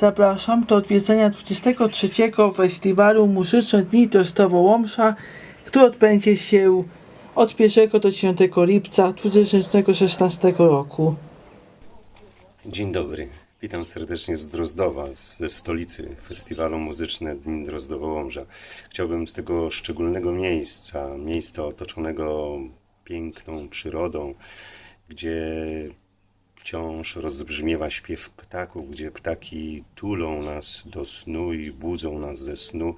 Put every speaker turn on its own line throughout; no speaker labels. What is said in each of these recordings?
Zapraszam do odwiedzenia 23 Festiwalu Muzyczne Dni Drostowo-Łomża, który odbędzie się od 1 do 10 lipca 2016 roku.
Dzień dobry. Witam serdecznie z Drozdowa, ze stolicy Festiwalu Muzyczne Dni Drozdowo-Łomża. Chciałbym z tego szczególnego miejsca, miejsca otoczonego piękną przyrodą, gdzie wciąż rozbrzmiewa śpiew ptaków, gdzie ptaki tulą nas do snu i budzą nas ze snu,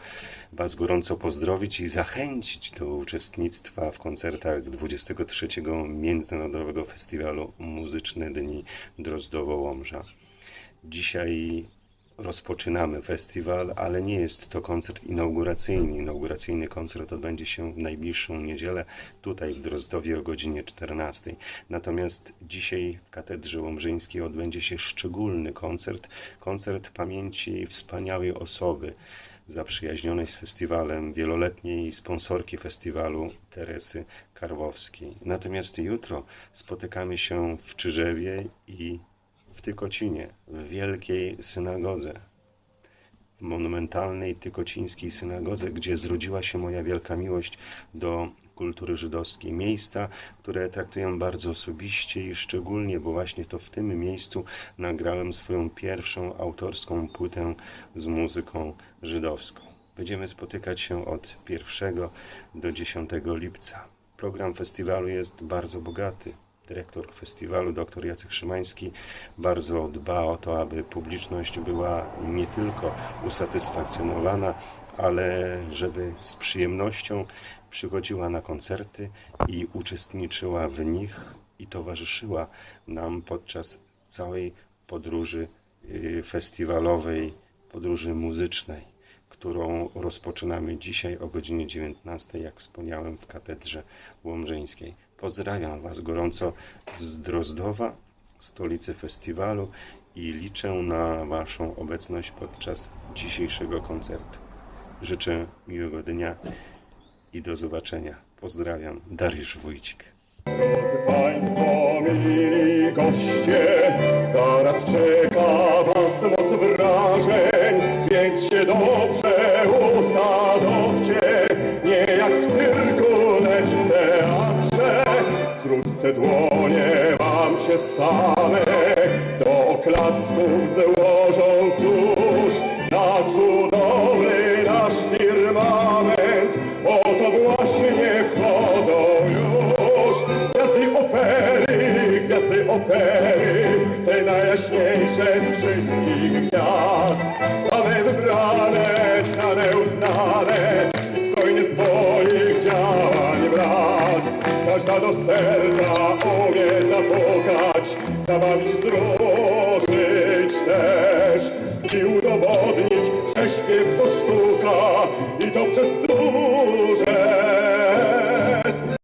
Was gorąco pozdrowić i zachęcić do uczestnictwa w koncertach 23 Międzynarodowego Festiwalu Muzyczne Dni Drozdowo-Łomża. Dzisiaj rozpoczynamy festiwal, ale nie jest to koncert inauguracyjny. Inauguracyjny koncert odbędzie się w najbliższą niedzielę tutaj w Drozdowie o godzinie 14. Natomiast dzisiaj w Katedrze Łomżyńskiej odbędzie się szczególny koncert, koncert pamięci wspaniałej osoby zaprzyjaźnionej z festiwalem, wieloletniej sponsorki festiwalu Teresy Karwowskiej. Natomiast jutro spotykamy się w Czyżewie i w Tykocinie, w wielkiej synagodze, w monumentalnej tykocińskiej synagodze, gdzie zrodziła się moja wielka miłość do kultury żydowskiej. Miejsca, które traktuję bardzo osobiście i szczególnie, bo właśnie to w tym miejscu nagrałem swoją pierwszą autorską płytę z muzyką żydowską. Będziemy spotykać się od 1 do 10 lipca. Program festiwalu jest bardzo bogaty dyrektor festiwalu, dr Jacek Szymański, bardzo dba o to, aby publiczność była nie tylko usatysfakcjonowana, ale żeby z przyjemnością przychodziła na koncerty i uczestniczyła w nich i towarzyszyła nam podczas całej podróży y, festiwalowej, podróży muzycznej, którą rozpoczynamy dzisiaj o godzinie 19, jak wspomniałem, w Katedrze Łomżyńskiej. Pozdrawiam Was gorąco z Drozdowa, stolicy festiwalu i liczę na Waszą obecność podczas dzisiejszego koncertu. Życzę miłego dnia i do zobaczenia. Pozdrawiam, Dariusz Wójcik.
Drodzy Państwo, mili goście, zaraz czeka Was noc wrażeń, więc się dobrze Wkrótce dłonie Wam się same. Do oklasków złożą, cóż, na cudowny nasz firmament, oto właśnie wchodzą już gwiazdy opery, gwiazdy opery, te najjaśniejsze z wszystkich gwiazd, same wybrane, znane, uznane, Do serca umie zapukać, zabawić, wzruszyć też i udowodnić, że śpiew to sztuka i to przez.